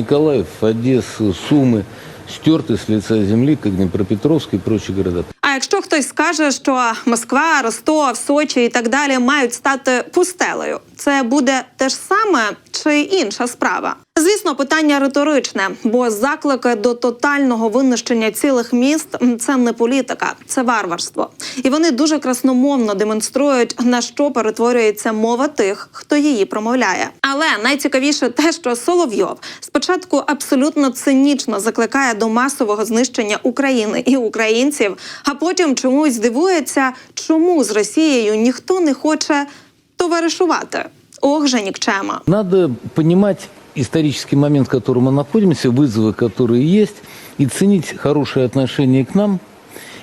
Николаев, Одесса, Сумы стерты с лица земли, как Днепропетровск и прочие города. А якщо хтось скаже, що Москва, Ростов, Сочі і так далі мають стати пустелею, це буде те ж саме чи інша справа? Звісно, питання риторичне, бо заклики до тотального винищення цілих міст це не політика, це варварство. І вони дуже красномовно демонструють на що перетворюється мова тих, хто її промовляє. Але найцікавіше те, що Соловйов спочатку абсолютно цинічно закликає до масового знищення України і українців, а потім чомусь дивується, чому з Росією ніхто не хоче товаришувати. Ох же нікчема. Надо понимать исторический момент, в котором мы находимся, вызовы, которые есть, и ценить хорошее отношение к нам,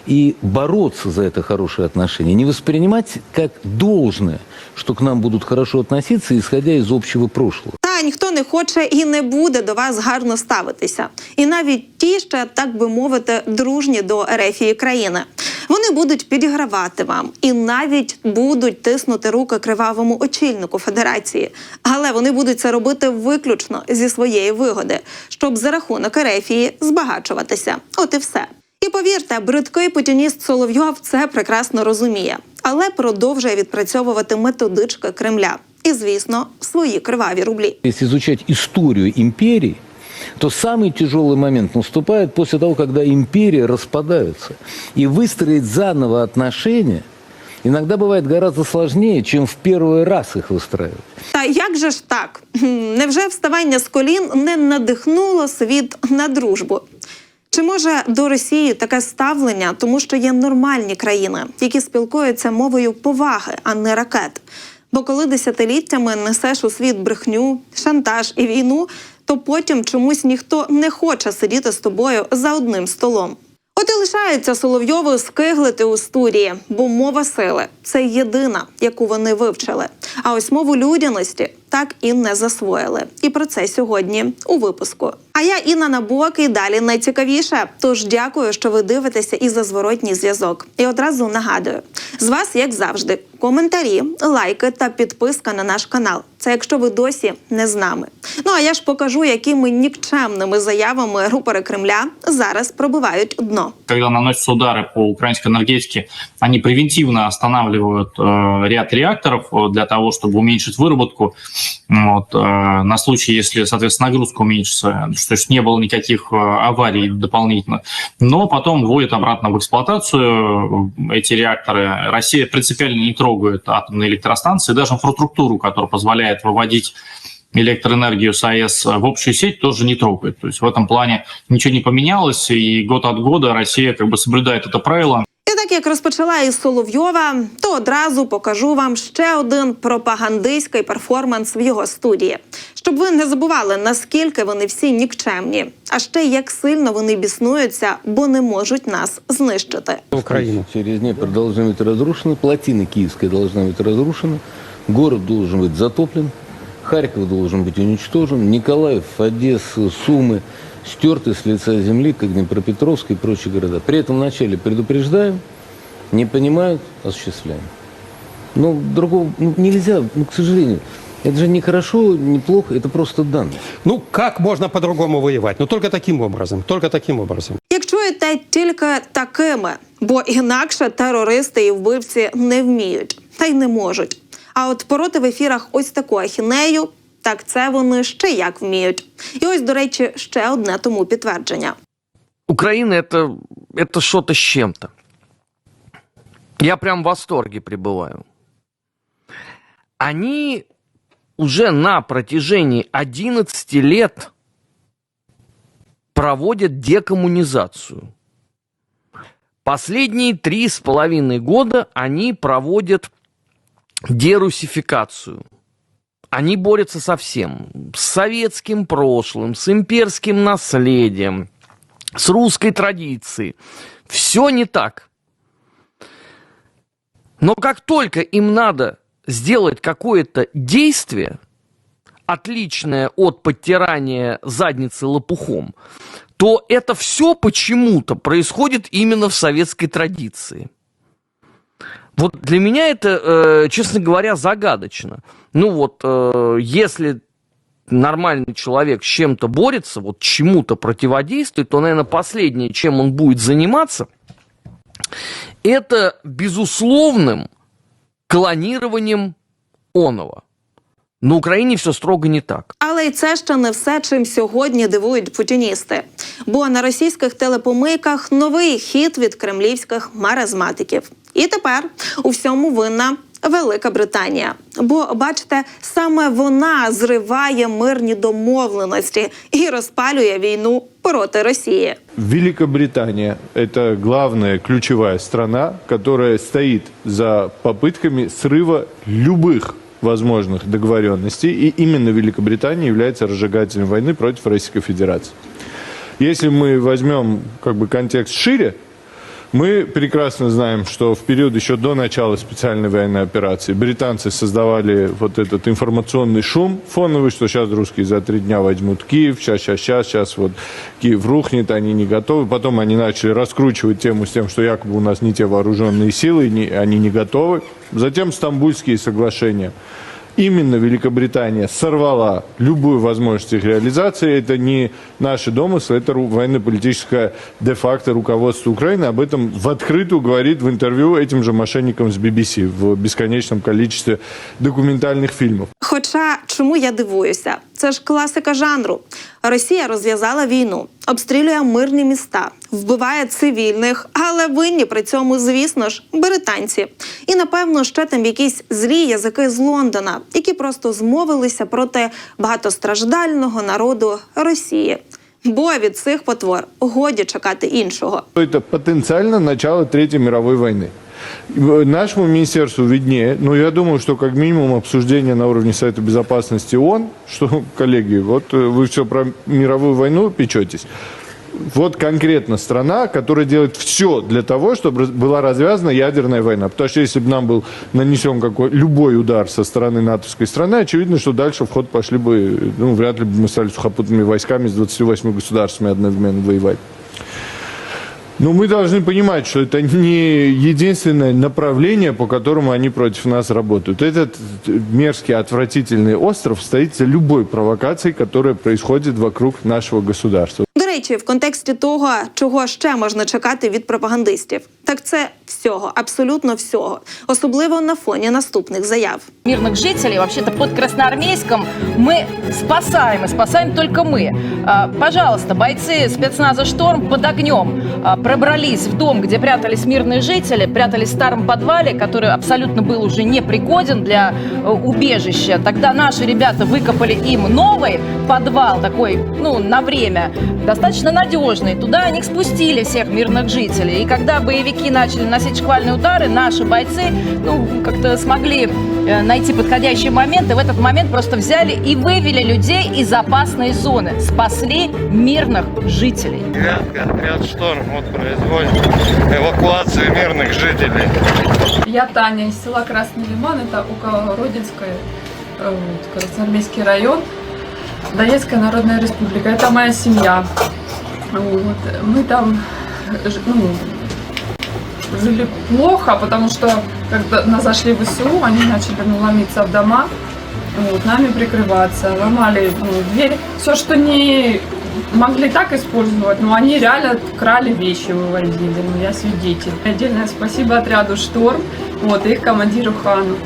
и бороться за это хорошее отношение. Не воспринимать как должное, что к нам будут хорошо относиться, исходя из общего прошлого. Та ніхто не хоче і не буде до вас гарно ставитися. І навіть ті, ще так би мовити, дружні до Ерефії країни. Вони будуть підігравати вам і навіть будуть тиснути руки кривавому очільнику федерації. Але вони будуть це робити виключно зі своєї вигоди, щоб за рахунок Ерефії збагачуватися. От і все. І повірте, бридкий путініст Соловйов це прекрасно розуміє, але продовжує відпрацьовувати методички Кремля. І, звісно, свої криваві рублі. Если изучать историю империй, то самый тяжелый момент наступает после того, когда империи распадаются. И выстроить заново отношения иногда бывает гораздо сложнее, чем в первый раз их выстраивать. Та як же ж так? Гм, Невже вставання з колін не надихнуло світ на дружбу? Чи може до Росії таке ставлення, тому що є нормальні країни, які спілкуються мовою поваги, а не ракет? Бо коли десятиліттями несеш у світ брехню, шантаж і війну, то потім чомусь ніхто не хоче сидіти з тобою за одним столом. От і лишається Соловйову скиглити у студії, бо мова сили це єдина, яку вони вивчили. А ось мову людяності так і не засвоїли. І про це сьогодні у випуску. А я Інна Набок і далі найцікавіше. Тож дякую, що ви дивитеся і за зворотній зв'язок. І одразу нагадую: з вас, як завжди, коментарі, лайки та підписка на наш канал. Це якщо ви досі не з нами. Ну а я ж покажу, якими нікчемними заявами рупори Кремля зараз пробивають дно. Когда наносятся удары по украинской энергетике, они превентивно останавливают э, ряд реакторов э, для того, чтобы уменьшить выработку. Вот, э, на случай, если, соответственно, нагрузка уменьшится, то не было никаких э, аварий дополнительно. Но потом вводят обратно в эксплуатацию э, эти реакторы. Россия принципиально не трогает атомные электростанции, даже инфраструктуру, которая позволяет выводить электроэнергию с АЭС в общую сеть тоже не трогает. То есть в этом плане ничего не поменялось, и год от года Россия как бы соблюдает это правило. І так як розпочала із Соловйова, то одразу покажу вам ще один пропагандистський перформанс в його студії, щоб ви не забували, наскільки вони всі нікчемні, а ще й як сильно вони біснуються, бо не можуть нас знищити. Украину. Через Днепр должны быть разрушены, плотина Киевская должна быть разрушена, город должен быть затоплен, Харьков должен быть уничтожен, Николаев, Одесса, Сумы стерты с лица земли, как Днепропетровск и прочие города. При этом вначале предупреждаем, не понимают, осуществляем. Ну, другого ну, нельзя, ну, к сожалению. Это же не хорошо, не плохо, это просто данность. Ну, как можно по-другому воевать? Ну, только таким образом, только таким образом. Як чуєте, тільки такими, бо інакше терористи і вбивці не вміють та й не можуть. А от пороти в ефірах ось таку ахінею, так це вони ще як вміють. І ось, до речі, ще одне тому підтвердження. Украина это, это что-то с чем-то. Я прям в восторге пребываю. Они уже на протяжении 11 лет проводят декоммунизацию. Последние три с половиной года они проводят дерусификацию. Они борются со всем. С советским прошлым, с имперским наследием, с русской традицией. Все не так. Но как только им надо сделать какое-то действие, отличное от подтирания задницы лопухом, то это все почему-то происходит именно в советской традиции. Вот для меня это, э, честно говоря, загадочно. Ну вот, э, если нормальный человек с чем-то борется, вот чему-то противодействует, то, наверное, последнее, чем он будет заниматься, это безусловным клонированием оного. На Украине все строго не так. Але й це ще не все, чим сьогодні дивують путіністи. Бо на російських телепомийках новий хід від кремлівських маразматиків. І тепер у всьому винна Велика Британія. Бо бачите, саме вона зриває мирні домовленості і розпалює війну проти Росії. Великобритания – это главная ключевая страна, которая стоит за попытками срыва любых возможных договоренностей. И именно Великобритания является разжигателем войны против Российской Федерации. Если мы возьмем как бы, контекст шире, мы прекрасно знаем, что в период еще до начала специальной военной операции британцы создавали вот этот информационный шум фоновый, что сейчас русские за три дня возьмут Киев, сейчас, сейчас, сейчас, сейчас вот Киев рухнет, они не готовы. Потом они начали раскручивать тему с тем, что якобы у нас не те вооруженные силы, не- они не готовы. Затем Стамбульские соглашения. Именно Великобритания сорвала любую возможность их реализации. Это не наши домыслы, это ру- военно-политическое де-факто руководство Украины. Об этом в открытую говорит в интервью этим же мошенникам с BBC в бесконечном количестве документальных фильмов. Хоча чому я дивуюся? Це ж класика жанру. Росія розв'язала війну, обстрілює мирні міста, вбиває цивільних, але винні при цьому, звісно ж, британці. І напевно ще там якісь злі язики з Лондона, які просто змовилися проти багатостраждального народу Росії. Бо від цих потвор годі чекати іншого. Это потенциально начало Третьей мировой войны. Э, Нашему министерству виднее, но я думаю, что как минимум обсуждение на уровне Совета Безопасности ООН, что, коллеги, вот э, вы все про мировую войну печетесь. Вот конкретно страна, которая делает все для того, чтобы была развязана ядерная война. Потому что если бы нам был нанесен какой, любой удар со стороны натовской страны, очевидно, что дальше в ход пошли бы, ну, вряд ли бы мы стали сухопутными войсками с 28 государствами одновременно воевать. Но мы должны понимать, что это не единственное направление, по которому они против нас работают. Этот мерзкий, отвратительный остров стоит за любой провокацией, которая происходит вокруг нашего государства. До речі, в контексті того, чого ще можна чекати від пропагандистів, так це всього, абсолютно всього, особливо на фоні наступних заяв. мирных жителей. Вообще-то под Красноармейском мы спасаем, и спасаем только мы. А, Пожалуйста, бойцы спецназа «Шторм» под огнем а, пробрались в дом, где прятались мирные жители, прятались в старом подвале, который абсолютно был уже непригоден для э, убежища. Тогда наши ребята выкопали им новый подвал, такой, ну, на время, достаточно надежный. Туда они спустили всех мирных жителей. И когда боевики начали носить шквальные удары, наши бойцы, ну, как-то смогли э, найти подходящий момент, и в этот момент просто взяли и вывели людей из опасной зоны, спасли мирных жителей. Девятка, отряд «Шторм» вот производит эвакуацию мирных жителей. Я Таня из села Красный Лиман, это около Родинской, э, вот, Красноармейский район, Донецкая Народная Республика. Это моя семья. Вот. Мы там ну, жили плохо, потому что когда нас зашли в СУ, они начали ну, ломиться в дома, вот, нами прикрываться, ломали ну, дверь. Все, что не могли так использовать, но они реально крали вещи, вывозили. Ну, я свидетель. Отдельное спасибо отряду «Шторм», вот, их командиру Хану.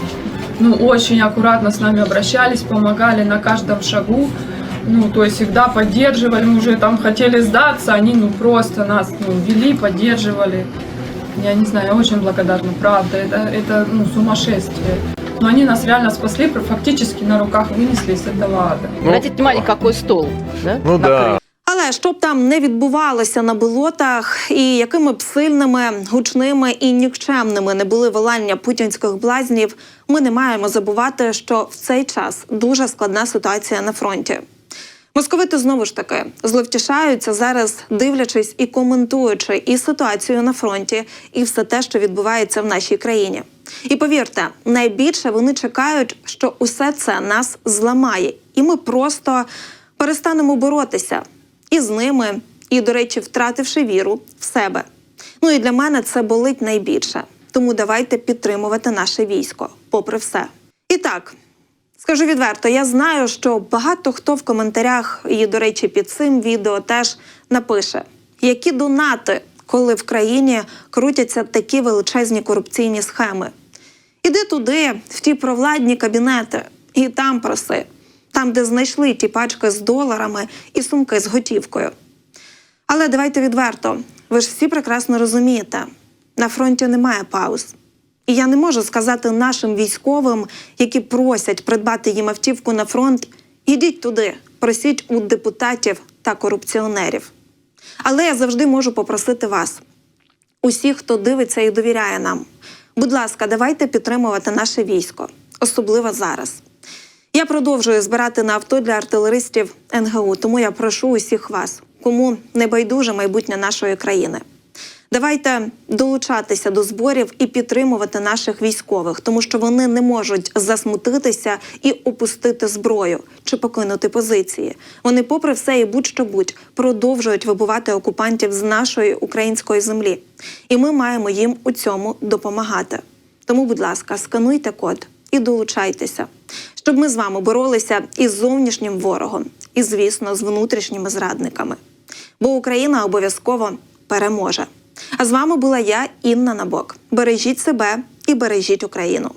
Ну, очень аккуратно с нами обращались, помогали на каждом шагу. Ну, то есть всегда поддерживали, мы уже там хотели сдаться, они ну просто нас ну, вели, поддерживали. Я не знаю, я очень благодарна, правда, это, это ну, сумасшествие. Но они нас реально спасли, фактически на руках вынесли из этого ада. Обратите внимание, какой стол. Да? Ну да. Але щоб там не відбувалося на болотах, і якими б сильними, гучними і нікчемними не були волання путінських блазнів, ми не маємо забувати, що в цей час дуже складна ситуація на фронті. Московити знову ж таки зловтішаються зараз, дивлячись і коментуючи і ситуацію на фронті, і все те, що відбувається в нашій країні. І повірте, найбільше вони чекають, що усе це нас зламає, і ми просто перестанемо боротися і з ними, і, до речі, втративши віру в себе. Ну і для мене це болить найбільше. Тому давайте підтримувати наше військо, попри все. І так, Скажу відверто, я знаю, що багато хто в коментарях, і, до речі, під цим відео теж напише, які донати, коли в країні крутяться такі величезні корупційні схеми. Іди туди, в ті провладні кабінети, і там проси, там, де знайшли ті пачки з доларами і сумки з готівкою. Але давайте відверто, ви ж всі прекрасно розумієте, на фронті немає пауз. І я не можу сказати нашим військовим, які просять придбати їм автівку на фронт, ідіть туди, просіть у депутатів та корупціонерів. Але я завжди можу попросити вас, усіх, хто дивиться і довіряє нам. Будь ласка, давайте підтримувати наше військо, особливо зараз. Я продовжую збирати на авто для артилеристів НГУ, тому я прошу усіх вас, кому не байдуже майбутнє нашої країни. Давайте долучатися до зборів і підтримувати наших військових, тому що вони не можуть засмутитися і опустити зброю чи покинути позиції. Вони, попри все і будь-що будь, продовжують вибивати окупантів з нашої української землі, і ми маємо їм у цьому допомагати. Тому, будь ласка, скануйте код і долучайтеся, щоб ми з вами боролися із зовнішнім ворогом, і, звісно, з внутрішніми зрадниками. Бо Україна обов'язково переможе. А з вами була я, Інна Набок. Бережіть себе і бережіть Україну.